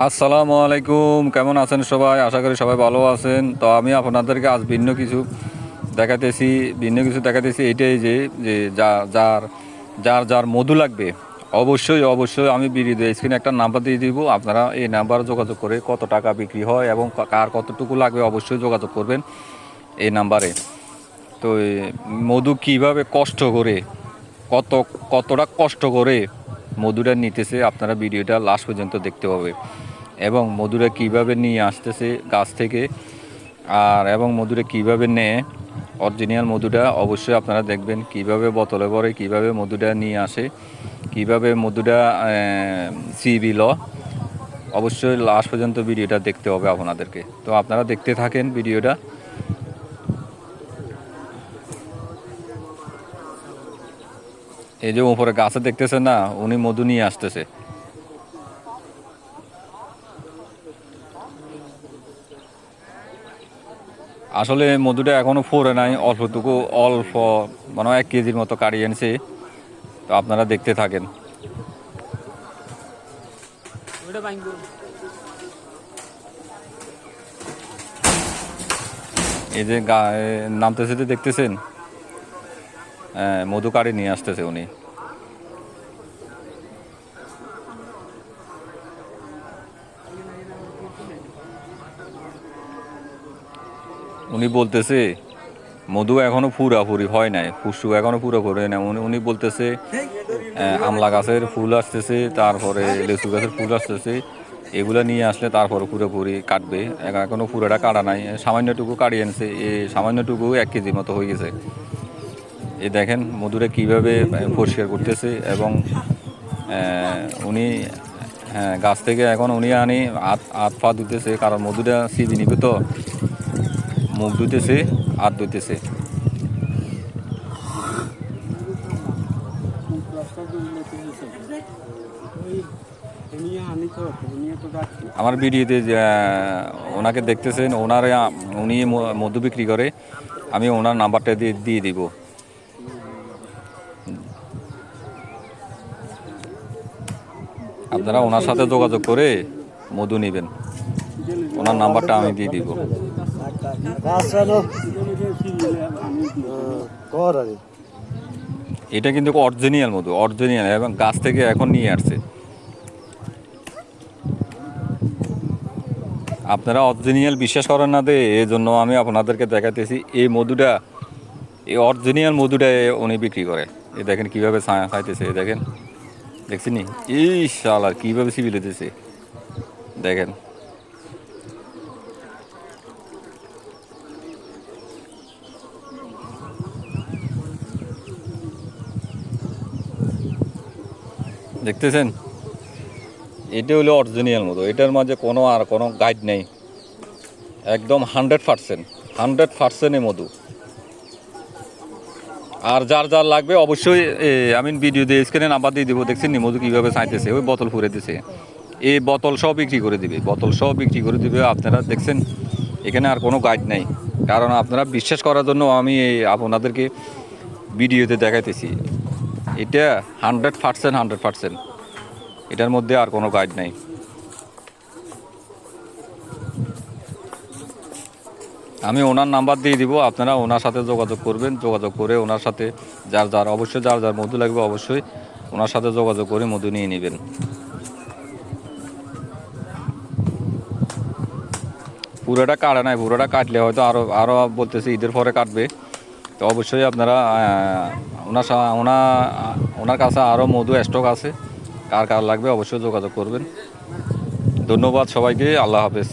আসসালামু আলাইকুম। কেমন আছেন সবাই? আশা করি সবাই ভালো আছেন। তো আমি আপনাদেরকে আজ ভিন্ন কিছু দেখাতেছি ভিন্ন কিছু দেখাতেছি এটাই যে যে যা, যার যার যার মধু লাগবে, অবশ্যই অবশ্যই আমি বিড়ি দিয়ে স্ক্রিনে একটা নাম্বার দিয়ে দিব। আপনারা এই নাম্বার যোগাযোগ করে কত টাকা বিক্রি হয় এবং কার কতটুকু লাগবে অবশ্যই যোগাযোগ করবেন এই নাম্বারে তো মধু কীভাবে কষ্ট করে, কত, কতটা কষ্ট করে মধুটা নিতেছে আপনারা ভিডিওটা লাস্ট পর্যন্ত দেখতে হবে এবং মধুরা কীভাবে নিয়ে আসতেছে গাছ থেকে, আর এবং মধুরা কীভাবে নেয় অরিজিনাল মধুটা অবশ্যই আপনারা দেখবেন কীভাবে বোতলে ভরে, কীভাবে মধুটা নিয়ে আসে, কীভাবে মধুটা সিবিল অবশ্যই লাস্ট পর্যন্ত ভিডিওটা দেখতে হবে আপনাদেরকে। তো আপনারা দেখতে থাকেন ভিডিওটা। এই যে উপরে গাছে দেখতেছেন না, উনি মধু নিয়ে আসতেছে। আসলে মধুটা এখনও ফোরে নাই অল্পটুকু অল্প মানে এক কেজির মতো কাড়িয়ে এনেছে। তো আপনারা দেখতে থাকেন। এই যে নামতেছে দেখতেছেন? হ্যাঁ মধু কাড়ি নিয়ে আসতেছে উনি। উনি বলতেছে, মধু এখনও পুরাপুরি হয় নাই ফুসু এখনও পুরোপুরি হয় না উনি উনি বলতেছে আমলা গাছের ফুল আসতেছে, তারপরে লেচু গাছের ফুল আসতেছে, এগুলো নিয়ে আসলে তারপরে পুরোপুরি কাটবে। এখনও পুরোটা কাটা নাই, সামান্যটুকু কাটিয়ে এনেছে এই সামান্যটুকু এক কেজির মতো হয়ে গেছে। এ দেখেন, মধুরা কীভাবে পরিষ্কার করতেছে এবং উনি হ্যাঁ গাছ থেকে এখন উনি আনি হাত হাত পা ধুতেছে, কারণ মধুটা সিবি নিবে তো। মুখ ধুতেছে হাত ধুতেছে আমার ভিডিওতে ওনাকে দেখতেছেন, ওনার উনি মধু বিক্রি করে। আমি ওনার নাম্বারটা দিয়ে দিয়ে দিব। আপনারা ওনার সাথে যোগাযোগ করে মধু নেবেন। ওনার নাম্বারটা আমি দিয়ে দিব। কর আরে এটা কিন্তু অরিজিনাল মধু অরিজিনাল এবং গাছ থেকে এখন নিয়ে আসছে। আপনারা অরিজিনাল বিশ্বাস করেন না দে এই জন্য আমি আপনাদেরকে দেখাতেছি এই মধুটা এই অরিজিনাল মধুটা উনি বিক্রি করে। এ দেখেন কীভাবে খাইতেছে এই দেখেন। দেখছিনি এই শালার কীভাবে সিবিলে দিতেছে দেখেন। দেখতেছেন? এটা হলো অরিজিনাল মতো। এটার মাঝে কোনো আর কোনো গাইড নেই। একদম হান্ড্রেড পার্সেন্ট হান্ড্রেড পার্সেন্টে মধু আর যার যার লাগবে অবশ্যই আমি ভিডিও দিয়ে স্ক্রিনে নাম্বার দিয়ে দেবো। দেখছেন নি? মধু কীভাবে চাইতেছে? ওই বোতল ফুরে দিছে। এই বোতল সব বিক্রি করে দিবে। বোতল সব বিক্রি করে দিবে। আপনারা দেখছেন, এখানে আর কোনো গাইড নেই। কারণ আপনারা বিশ্বাস করার জন্য আমি আপনাদেরকে ভিডিওতে দেখাইতেছি। এটা হান্ড্রেড পার্সেন্ট হান্ড্রেড পার্সেন্ট এটার মধ্যে আর কোনো গাইড নাই। আমি ওনার নাম্বার দিয়ে দিব, আপনারা ওনার সাথে যোগাযোগ করবেন, যোগাযোগ করে ওনার সাথে যার যার, অবশ্যই যার যার মধু লাগবে, অবশ্যই ওনার সাথে যোগাযোগ করে মধু নিয়ে নেবেন। পুরোটা কাটে নাই, পুরোটা কাটলে হয়তো আরও আরও বলতেছে ঈদের পরে কাটবে। তো অবশ্যই আপনারা ওনার ওনা, ওনার কাছে আরও মধু স্টক আছে। কার কার লাগবে অবশ্যই যোগাযোগ করবেন। ধন্যবাদ সবাইকে, আল্লাহ হাফেজ।